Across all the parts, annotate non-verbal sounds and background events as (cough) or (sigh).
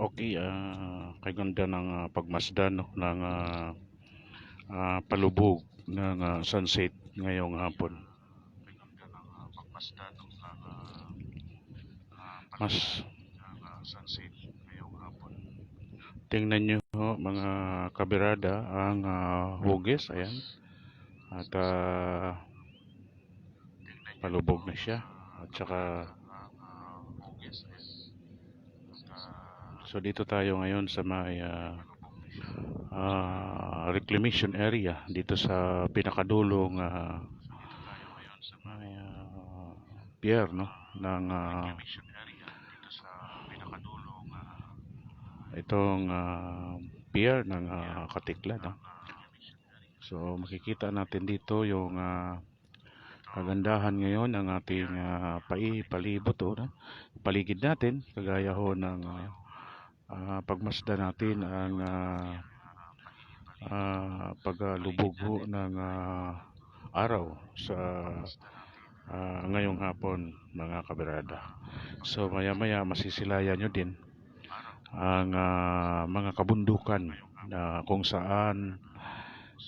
Okay, ah kaganda ng ah, pagmasdan no, ng ah, ah, palubog ng ah, sunset ngayong hapon. Mas tingnan nyo ho, mga kabirada ang ah, hugis, ayan. At ah, palubog na siya. At saka So dito tayo ngayon sa may ah, ah, reclamation area dito sa pinakadulong uh, may ah, pier no ng ah, itong ah, pier ng ah, Katiklan no? So makikita natin dito yung ah, kagandahan ngayon ng ating ah, pai palibot oh, no? paligid natin kagaya ho ng ah, ah, pagmasda natin ang ah, ah, paglubog ng ah, araw sa ah, ngayong hapon mga kabirada. So maya maya masisilayan nyo din ang ah, mga kabundukan na kung saan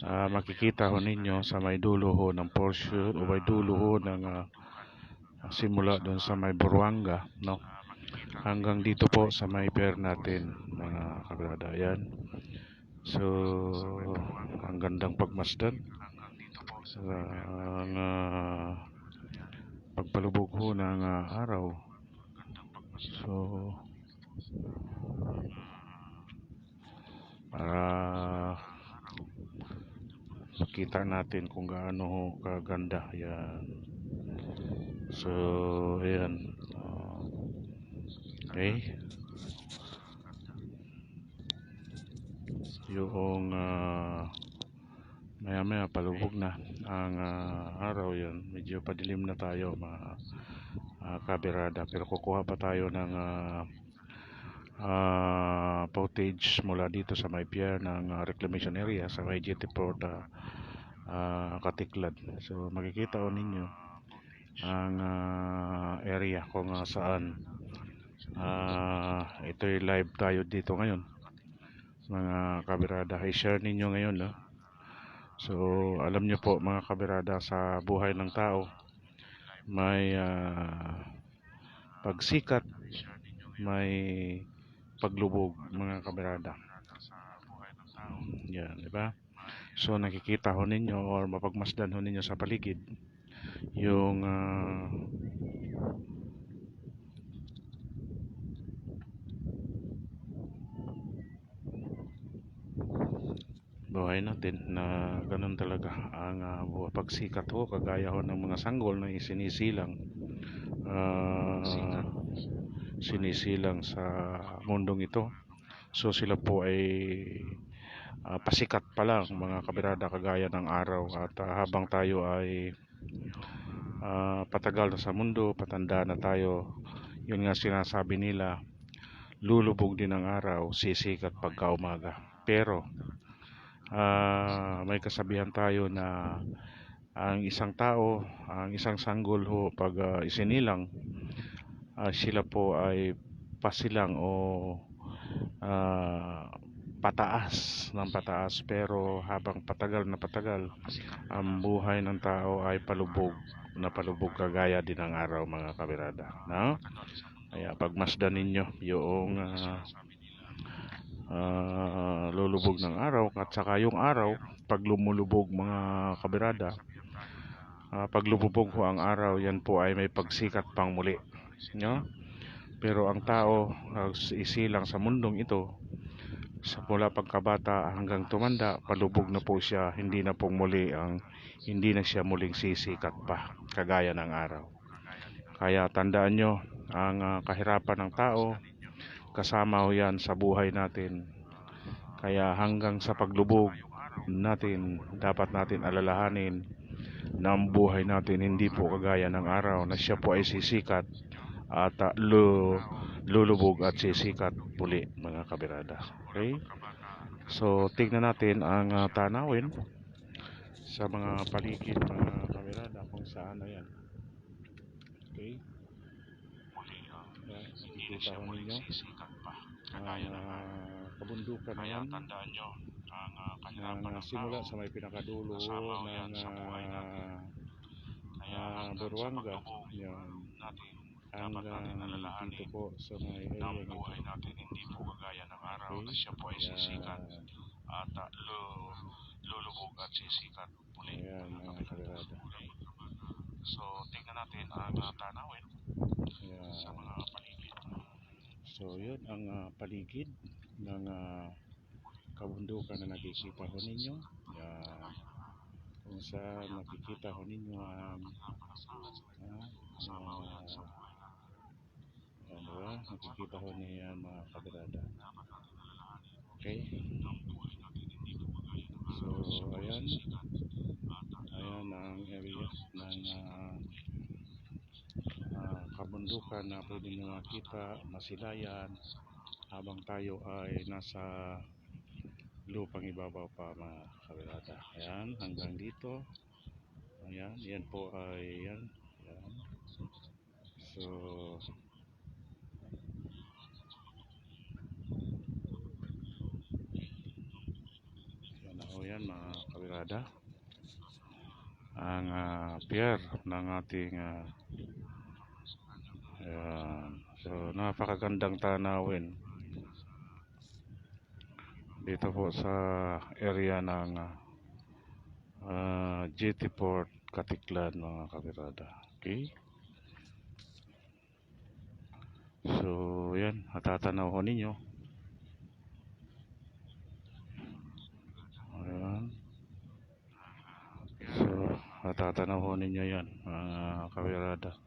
ah, makikita ho ninyo sa may dulo ho ng portion o may dulo ho ng ah, simula doon sa may Buruanga no hanggang dito po sa may pier natin mga kabrada. Yan so ang gandang pagmasdan. Ang ah, pagpalubog ho ng ah, araw. So para makita natin kung gaano kaganda. Yan so ayan okay. Yung ah, maya maya palubog na ang ah, araw yan medyo padilim na tayo mga ah, kabirada. Pero kukuha pa tayo ng ah, ah, footage mula dito sa may pier ng ah, reclamation area sa may GT Port ah, ah, Katiklad. So makikita ko ninyo ang ah, area kung ah, saan ah, ito'y live tayo dito ngayon. Mga kabirada i-share ninyo ngayon no? so alam nyo po mga kabirada sa buhay ng tao may ah, pagsikat may paglubog mga kabirada. Yan di ba? So nakikita ho ninyo or mapagmasdan ho ninyo sa paligid yung ah, buhay natin na ganun talaga ang uh, pagsikat ho kagaya ho ng mga sanggol na isinisilang ah, sinisilang sa mundong ito. So sila po ay ah, pasikat pa lang mga kabirada kagaya ng araw. At ah, habang tayo ay ah, patagal na sa mundo patanda na tayo yun nga sinasabi nila lulubog din ang araw sisikat pagka umaga. Pero ah, may kasabihan tayo na ang isang tao, ang isang sanggol ho pag ah, isinilang, ah, sila po ay pasilang o ah, pataas ng pataas pero habang patagal na patagal ang buhay ng tao ay palubog na palubog kagaya din ng araw mga kabirada no? kaya pagmasdan ninyo yung ah, ah, lulubog ng araw at saka yung araw pag lumulubog mga kabirada ah, pag lumubog ho ang araw yan po ay may pagsikat pang muli no? pero ang tao ah, isilang sa mundong ito sa mula pagkabata hanggang tumanda palubog na po siya hindi na pong muli ang hindi na siya muling sisikat pa kagaya ng araw kaya tandaan nyo ang ah, kahirapan ng tao kasama ho yan sa buhay natin. Kaya hanggang sa paglubog natin dapat natin alalahanin na ang buhay natin hindi po kagaya ng araw na siya po ay sisikat at ah, lu, lulubog at sisikat muli mga kabirada. Okay? So tignan natin ang ah, tanawin sa mga paligid mga kabirada kung saan na yan okay Ninyo Kagaya ng kabundukan na yan. tandaan nyo, ang uh, kanilang Na simula sa may pinakadulo ng sa ah, Kaya ah, sa Buruanga. paglubog Yan. natin, dapat natin Hanggang alalahanin dito po sa may na area nito. buhay natin hindi po kagaya ng araw Okay. na siya po ay sisikat at uh, lu- lulubog at sisikat muli. Ayan mga kabarada. So, tingnan natin ang uh, tanawin Ayan. sa mga paligid. So yun ang ah, paligid ng ah, kabundukan na nakikita ho ninyo. Yan. Kung saan nakikita ho ninyo ang ah, ah, yan diba? Nakikita ho niyo yan mga kabarada. Okay? So ayan. Ayan ang area ng ah, kabundukan na pwede nyo makita, masilayan habang tayo ay nasa lupang ibabaw pa mga kabirada. Ayan, hanggang dito. Ayan, yan po ay yan. Ayan. So, yan na ho yan mga kabirada. Ang ah, pier ng ating ah, Ayan. So, napakagandang tanawin. Dito po sa area ng uh, GT Port Katiklan mga kabirada. Okay? So, yan. Natatanaw ho ninyo. Ayan. So, natatanaw ho ninyo yan mga kabirada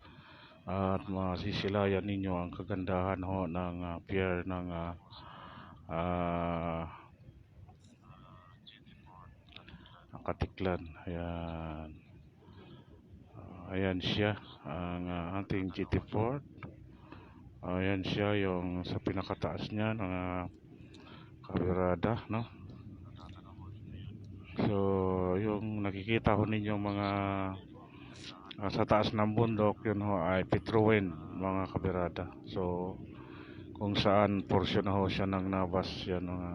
at masisilayan ninyo ang kagandahan ho ng ah, pier ng ah, ang Katiklan. Ayan. Ayan siya ang ah, ating GT Port. Ayan siya yung sa pinakataas niya ng ah, kabirada, no? So, yung nakikita ho ninyo mga Ah, sa taas ng bundok yun ho ay Petruin mga kabirada. So kung saan portion na ho siya ng Navas yan mga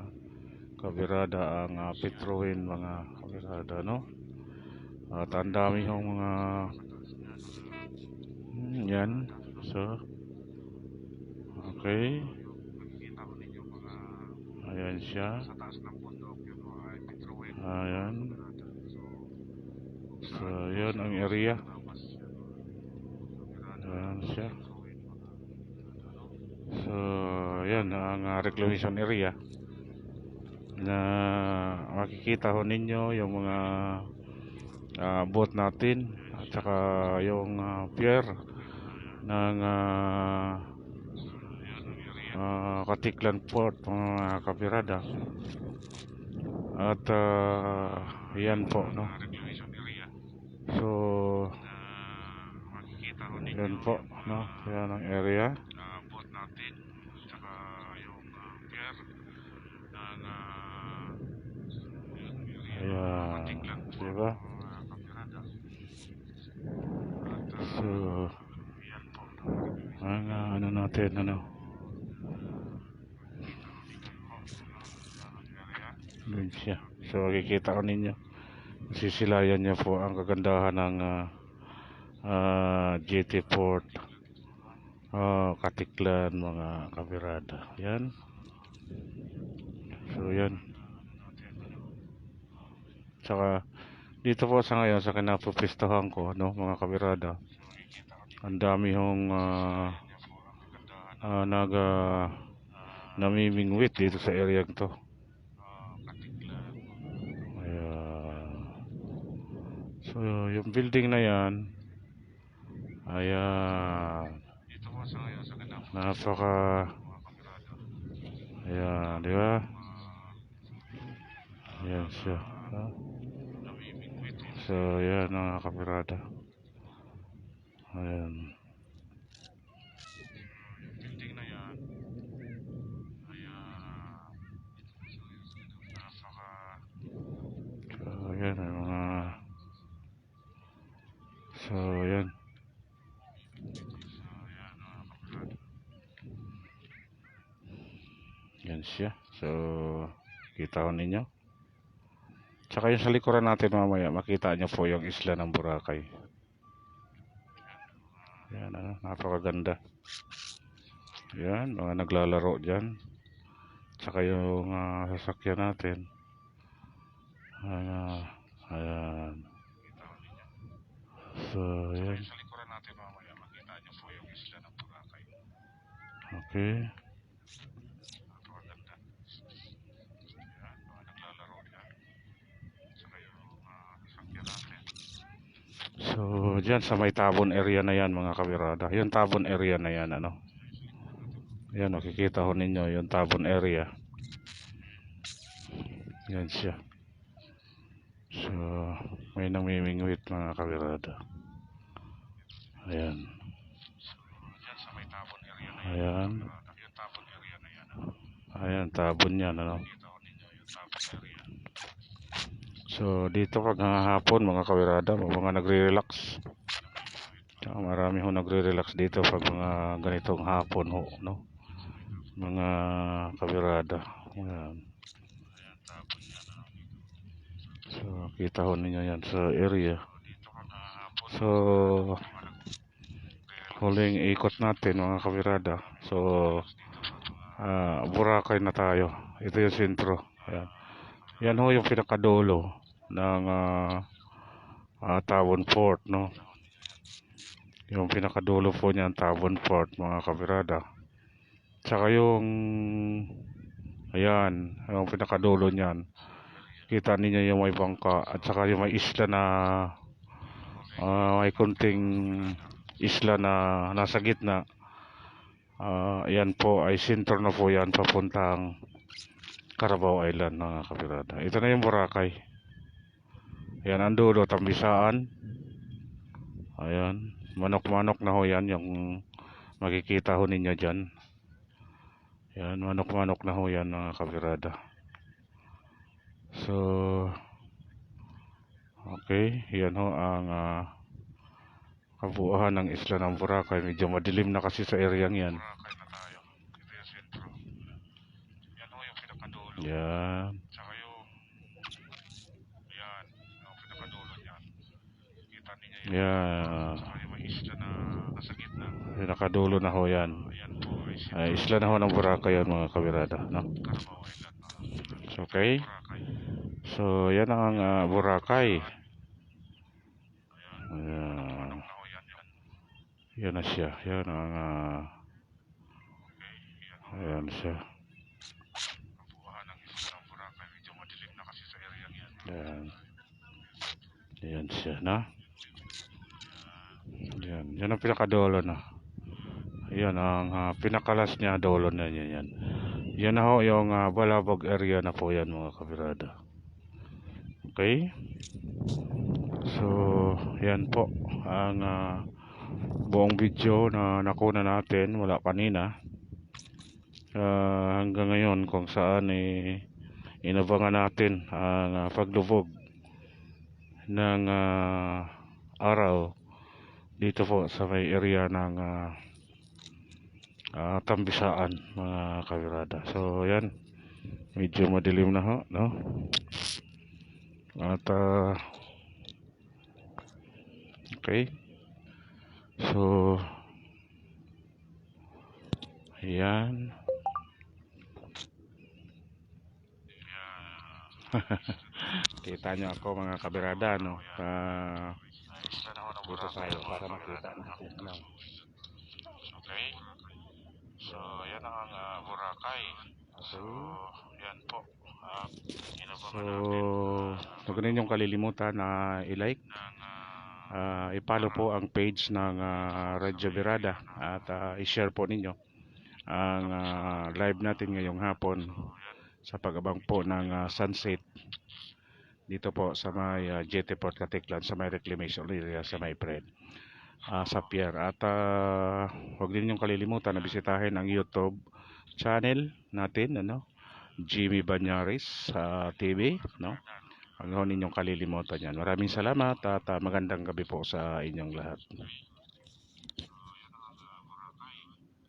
kabirada ang uh, Petruin mga kabirada no? At ang dami hong mga hmm, yan so okay. Ayan siya. Ayan. so yun ang area Ayan siya. So, yan ang uh, reclamation area. Na makikita ho ninyo yung mga ah, boat natin at saka yung ah, pier ng uh, Katiklan Port mga kapirada. At ah, yan po no Reclamation area so na makikita ho ninyo yan po no yan ang area. Uh, boat natin tsaka yung uh, pier ng uh, ayan diba so ang ah, ano natin ano? Dun siya. So makikita ko ninyo. Sisilayan niyo po ang kagandahan ng ah, ah, GT Port ah, Katiklan mga kabirada yan. So yan. Tsaka dito po sa ngayon sa kinapupistahan ko no mga kabirada ang dami hong ah, ah, nag ah, namimingwit dito sa area to. Ayan. So, yung building na yan, ayan, Dito po sa ngayon sa kanap napaka, ayan, di ba? Ayan siya. ha? So, ayan mga kapirada. Ayan. building na yan ay ah, napaka So, ayan ang mga, so, ayan. so yan mga kapatid Yan siya. So, kita ko ninyo. Tsaka yung sa likuran natin mamaya, makita nyo po yung isla ng Boracay. Yan, ano, napakaganda. Yan, mga naglalaro dyan. Tsaka yung ah, sasakyan natin. Ah, ayan. So, yan. Sa likuran natin mamaya, makita niyo po yung isla ng Boracay. Okay. Napakaganda. Yan, mga naglalaro dyan. Saka yung uh, sasakyan natin. So, dyan sa may Tabon area na yan mga kabirada. Yung Tabon area na yan, ano. Yan, nakikita ho ninyo yung Tabon area. Yan siya. So, may namimingwit mga kabirada. Ayan. Dyan sa may Tabon area na yan. Ayan. Yung Tabon area na yan. Ayan, Tabon yan, ano. Kita ko ninyo yung Tabon area. So, dito pag hapon mga kabirada, mga nagre-relax. Tsaka marami ho nagre-relax dito pag mga ganitong hapon ho, no? Mga kabirada. Ayan. So, kita ho ninyo yan sa area. So, huling ikot natin mga kabirada. So, ah Boracay na tayo. Ito yung sentro. Ayan. Yan ho yung pinakadulo ng ah ah, Tawon Fort, no? Yung pinakadulo po niyan, Tawon Fort, mga kabirada. Tsaka yung, ayan, yung pinakadulo niyan. Kita ninyo yung may bangka at saka yung may isla na ah, may kunting isla na nasa gitna. Ah, yan po ay sentro na po yan papuntang Carabao Island mga kapirada. Ito na yung Boracay. Yan ang dulo, Tambisaan. Ayan. Manok-manok na ho yan yung makikita ho ninyo dyan. Yan, manok-manok na ho yan mga kapirada. So, okay. Yan ho ang ah, kabuuan ng isla ng Boracay. Medyo madilim na kasi sa area yan. Boracay na tayo. Ito yung sentro. Yan ho yung pinakadulo. Yan. Tsaka yung yan, yung pinakadulo niyan. Yung Yan. tsaka yung may isla na nasa gitna. Pinakadulo na ho yan. Ayan po ay Ay, isla na ho ng Boracay yan mga kabirada. No? Carabao Island. No? So, okay. Boracay. So, yan ang ah, Boracay. Ayan. Yan na siya. Yan ang Okay. Yan ho. ayan siya. Kabuuan ng isla ng Boracay. Medyo madilim na kasi sa area yan. Yan. Yan siya, na? Yan. Yan ang pinakadolo na. Yan ang ah, pinakalas niya dolo na yan. Yan, yan na ho yung ah, Balabog area na po yan mga kabirada. Okay? So, yan po ang ah, buong video na nakuna natin mula kanina. Ah, hanggang ngayon kung saan eh, inabangan natin ang ah, paglubog ng ah, araw dito po sa may area ng ah, ah, Tambisaan mga kabirada. So yan, medyo madilim na ho, no? At ah, okay. So yan. (laughs) Kita nyo ako mga kabirada, no? Ah, Isla na ho ng dito tayo para makita natin. Ano? Okay. So, yan ang ah, Boracay. So, yan po. Uh, So, natin huwag ninyong kalilimutan na i-like, ah, ah, i-follow po ang page ng ah, Radyo Birada at ah, i-share po ninyo ang ah, live natin ngayong hapon sa pag-abang po ng ah, sunset dito po sa may uh, JT Port Caticlan sa may reclamation area sa may Fred ah, sa pier at ah, huwag din ninyong kalilimutan na bisitahin ang YouTube channel natin ano Jimmy Banyaris sa TV no ho ninyong kalilimutan yan. Maraming salamat at ah, magandang gabi po sa inyong lahat.